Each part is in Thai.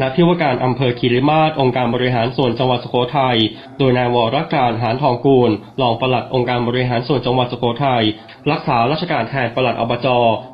ณที่ว่าการอำเภอคีรีมาศองค์การบริหารส่วนจังหวัดสุโขทัย โดยนายวรการหานทองกูลรองปลัดองค์การบริหารส่วนจังหวัดสุโขทัย รักษาราชการแทนปลัดอบจ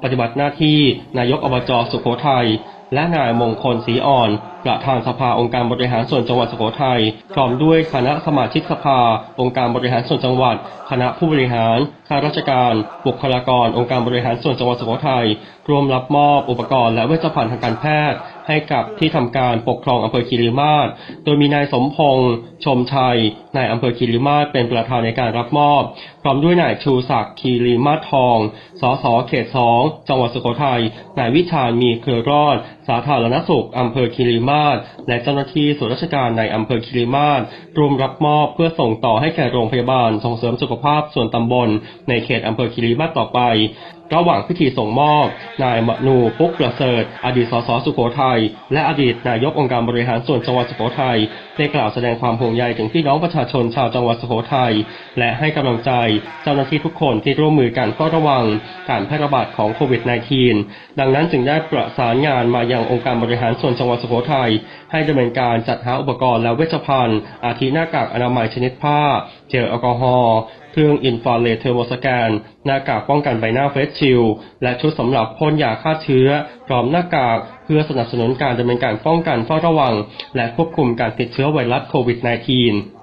ปฏิบัติหน้าที่ นายกอบจสุโขทัย และนายมงคลศรีอ่อน ประธานสภาองค์การบริหารส่วนจังหวัดสุโขทัย พร้อมด้วยคณะสมาชิกสภา องค์การบริหารส่วนจังหวัด คณะผู้บริหาร ข้าราชการ บุคลากร องค์การบริหารส่วนจังหวัดสุโขทัย ร่วมรับมอบอุปกรณ์และเวชภัณฑ์ทางการแพทย์ ให้กับที่ทำการปกครองอำเภอคีรีมาศโดยมีนายสมพงษ์ชมชัยนายอำเภอคีรีมาศเป็นประธานในการรับมอบ พร้อมด้วยนายชูศักดิ์คีรีมาศทอง สสเขตสองจังหวัดสุโขทัยนายวิชาญมีเครือรอด สาธารณสุขอำเภอคีรีมาศและเจ้าหน้าที่ส่วนราชการในอำเภอคีรีมาศรวมรับมอบเพื่อส่งต่อให้แก่โรงพยาบาลส่งเสริมสุขภาพส่วนตำบล ในเขตอำเภอคีรีมาศต่อไป ระหว่างพิธีส่งมอบ นายมนูปุ๊กประเสริฐ อดีตสสสุโขทัย และอดีตนายกองค์การบริหารส่วนจังหวัดสุโขทัยได้กล่าวแสดงความห่วงใยถึงพี่น้องประชาชนชาวจังหวัดสุโขทัย และให้กำลังใจเจ้าหน้าที่ทุกคนที่ร่วมมือกันเฝ้าระวังการแพร่ระบาดของโควิด -19 ดังนั้นจึงได้ประสานงานมายังองค์การบริหารส่วนจังหวัดสุโขทัย ให้ดำเนินการจัดหาอุปกรณ์และเวชภัณฑ์ อาทิหน้ากากอนามัยชนิดผ้า เจลแอลกอฮอล์เครื่องอินฟราเรดเทอร์โมสแกน หน้ากากป้องกันใบหน้าเฟสชิลและชุดสำหรับพ่นยาฆ่าเชื้อ พร้อมหน้ากากเพื่อสนับสนุนการดำเนินการป้องกันเฝ้าระวัง และควบคุมการติดเชื้อไวรัสโควิด -19